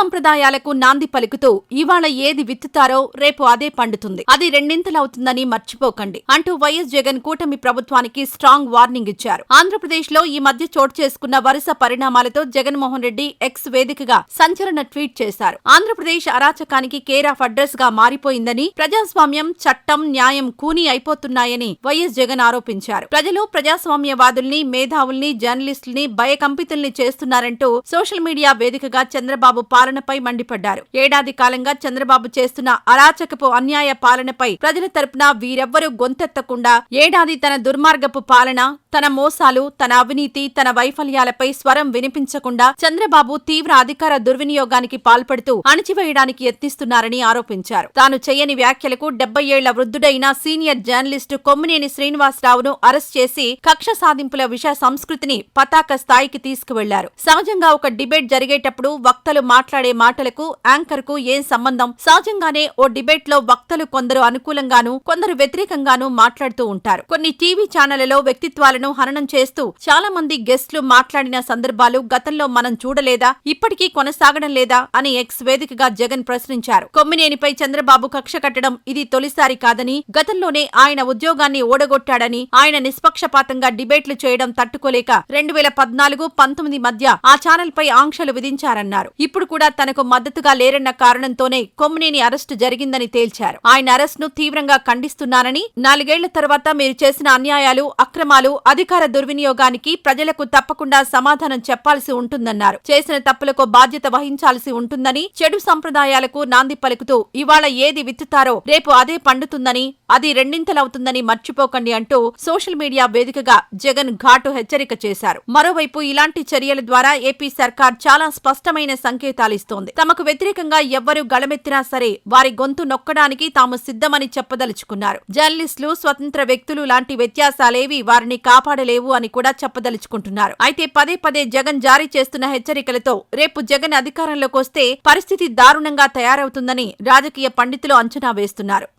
సంప్రదాయాలకు నాంది పలుకుతూ ఇవాళ ఏది విత్తుతారో రేపు అదే పండుతుంది. అది రెండింతలవుతుందని మర్చిపోకండి. అంటూ వైఎస్ జగన్ కూటమి ప్రభుత్వానికి స్ట్రాంగ్ వార్నింగ్ ఇచ్చారు. ఆంధ్రప్రదేశ్లో ఈ మధ్య చోటు చేసుకున్న వరుస పరిణామాలతో జగన్మోహన్ రెడ్డి ఎక్స్ వేదికగా సంచలన ట్వీట్ చేశారు. ఆంధ్రప్రదేశ్ అరాచకానికి కేర్ ఆఫ్ అడ్రస్గా మారిపోయిందని ప్రజాస్వామ్యం చట్టం న్యాయం కూని అయిపోతున్నాయని వైఎస్ జగన్ ఆరోపించారు. ప్రజలు ప్రజాస్వామ్యవాదుల్ని మేధావుల్ని జర్నలిస్టుల్ని భయకంపితుల్ని చేస్తున్నారంటూ సోషల్ మీడియా వేదికగా చంద్రబాబు పాలనపై మండిపడ్డారు. ఏడాది కాలంగా చంద్రబాబు చేస్తున్న అరాచకపు అన్యాయ పాలనపై ప్రజల తరపున వీరెవ్వరూ గొంతెత్తకుండా ఏడాది తన దుర్మార్గపు పాలన తన మోసాలు తన అవినీతి తన వైఫల్యాలపై స్వరం వినిపించకుండా చంద్రబాబు తీవ్ర అధికార దుర్వినియోగానికి పాల్పడుతూ అణిచివేయడానికి యత్నిస్తున్నారని ఆరోపించారు. తాను చేయని వ్యాఖ్యలకు డెబ్బై ఏళ్ళ వృద్ధుడైన సీనియర్ జర్నలిస్టు కొమ్మినేని శ్రీనివాసరావును అరెస్ట్ చేసి కక్ష సాధింపుల విష సంస్కృతిని పతాక స్థాయికి తీసుకువెళ్ళారు. సహజంగా ఒక డిబేట్ జరిగేటప్పుడు వక్తలు మాట్లాడే మాటలకు యాంకర్కు ఏం సంబంధం? సహజంగానే ఓ డిబేట్లో వక్తలు కొందరు అనుకూలంగాను కొందరు వ్యతిరేకంగాను మాట్లాడుతూ ఉంటారు. కొన్ని టీవీ ఛానళ్ళలో వ్యక్తిత్వాలను హననం చేస్తూ చాలా మంది గెస్ట్లు మాట్లాడిన సందర్భాలు గతంలో మనం చూడలేదా ఇప్పటికీ కొనసాగడం లేదా అని ఎక్స్ వేదికగా జగన్ ప్రశ్నించారు. కొమ్మినేనిపై చంద్రబాబు కక్ష కట్టడం ఇది తొలిసారి కాదని గతంలోనే ఆయన ఉద్యోగాన్ని ఓడగొట్టాడని ఆయన నిష్పక్షపాతంగా డిబేట్లు చేయడం తట్టుకోలేక రెండు వేల పద్నాలుగు పంతొమ్మిది మధ్య ఆ ఛానల్ పై ఆంక్షలు విధించారన్నారు. ఇప్పుడు కూడా తనకు మద్దతుగా లేరన్న కారణంతోనే కొమ్మినేని అరెస్టు జరిగిందని తేల్చారు. ఆయన అరెస్ట్ను తీవ్రంగా ఖండిస్తున్నానని నాలుగేళ్ళ తర్వాత మీరు చేసిన అన్యాయాలు అక్రమాలు అధికార దుర్వినియోగానికి ప్రజలకు తప్పకుండా సమాధానం చెప్పాల్సి ఉంటుందన్నారు. చేసిన తప్పులకు బాధ్యత వహించాల్సి ఉంటుందని చెడు సంప్రదాయాలకు నాంది పలుకుతూ ఇవాళ ఏది విత్తుతారో రేపు అదే పండుతుందని అది రెండింతలవుతుందని మర్చిపోకండి అంటూ సోషల్ మీడియా వేదికగా జగన్ ఘాటు హెచ్చరిక చేశారు. మరోవైపు ఇలాంటి చర్యల ద్వారా ఏపీ సర్కార్ చాలా స్పష్టమైన సంకేతాలు సంకేతాలిస్తోంది తమకు వ్యతిరేకంగా ఎవ్వరూ గళమెత్తినా సరే వారి గొంతు నొక్కడానికి తాము సిద్ధమని చెప్పదలుచుకున్నారు. జర్నలిస్టులు స్వతంత్ర వ్యక్తులు లాంటి వ్యత్యాసాలేవి వారిని కాపాడలేవు అని కూడా చెప్పదలుచుకుంటున్నారు. అయితే పదే పదే జగన్ జారీ చేస్తున్న హెచ్చరికలతో రేపు జగన్ అధికారంలోకి వస్తే పరిస్థితి దారుణంగా తయారవుతుందని రాజకీయ పండితులు అంచనా వేస్తున్నారు.